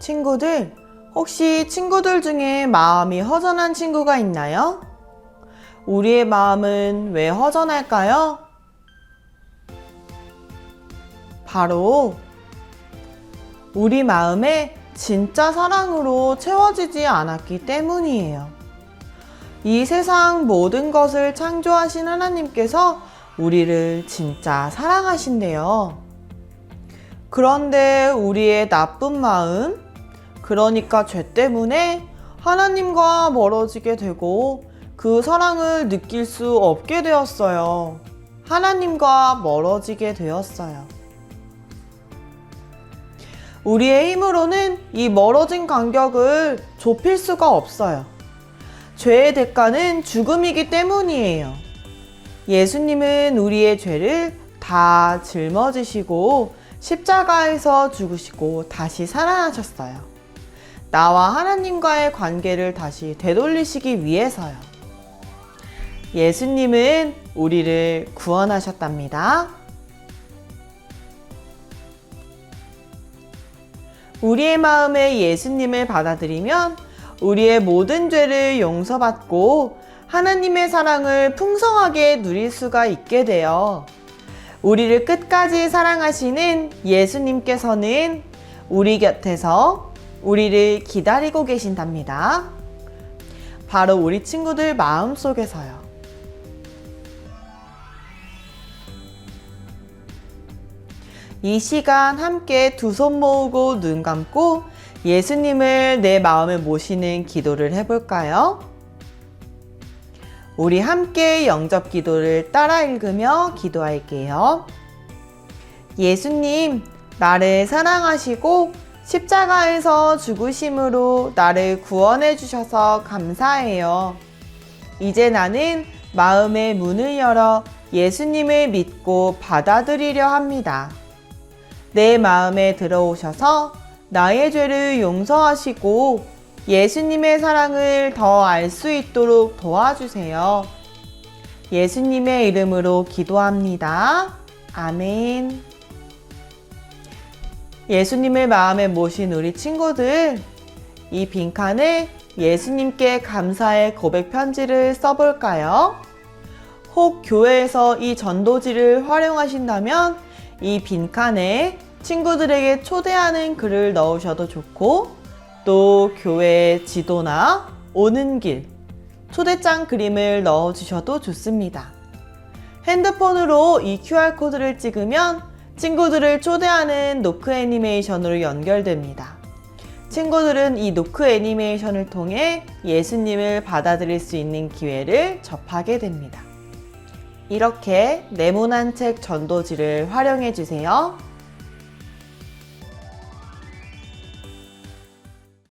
친구들, 혹시 친구들 중에 마음이 허전한 친구가 있나요? 우리의 마음은 왜 허전할까요? 바로 우리 마음에 진짜 사랑으로 채워지지 않았기 때문이에요. 이 세상 모든 것을 창조하신 하나님께서 우리를 진짜 사랑하신대요. 그런데 우리의 나쁜 마음, 그러니까 죄 때문에 하나님과 멀어지게 되고 그 사랑을 느낄 수 없게 되었어요. 하나님과 멀어지게 되었어요. 우리의 힘으로는 이 멀어진 간격을 좁힐 수가 없어요. 죄의 대가는 죽음이기 때문이에요. 예수님은 우리의 죄를 다 짊어지시고 십자가에서 죽으시고 다시 살아나셨어요. 나와 하나님과의 관계를 다시 되돌리시기 위해서요. 예수님은 우리를 구원하셨답니다. 우리의 마음에 예수님을 받아들이면 우리의 모든 죄를 용서받고 하나님의 사랑을 풍성하게 누릴 수가 있게 돼요. 우리를 끝까지 사랑하시는 예수님께서는 우리 곁에서 우리를 기다리고 계신답니다. 바로 우리 친구들 마음 속에서요. 이 시간 함께 두 손 모으고 눈 감고 예수님을 내 마음에 모시는 기도를 해볼까요? 우리 함께 영접 기도를 따라 읽으며 기도할게요. 예수님, 나를 사랑하시고 십자가에서 죽으심으로 나를 구원해 주셔서 감사해요. 이제 나는 마음의 문을 열어 예수님을 믿고 받아들이려 합니다. 내 마음에 들어오셔서 나의 죄를 용서하시고 예수님의 사랑을 더 알 수 있도록 도와주세요. 예수님의 이름으로 기도합니다. 아멘. 예수님을 마음에 모신 우리 친구들, 이 빈칸에 예수님께 감사의 고백 편지를 써볼까요? 혹 교회에서 이 전도지를 활용하신다면 이 빈칸에 친구들에게 초대하는 글을 넣으셔도 좋고 또 교회 지도나 오는 길 초대장 그림을 넣어 주셔도 좋습니다. 핸드폰으로 이 QR코드를 찍으면 친구들을 초대하는 노크 애니메이션으로 연결됩니다. 친구들은 이 노크 애니메이션을 통해 예수님을 받아들일 수 있는 기회를 접하게 됩니다. 이렇게 네모난 책 전도지를 활용해 주세요.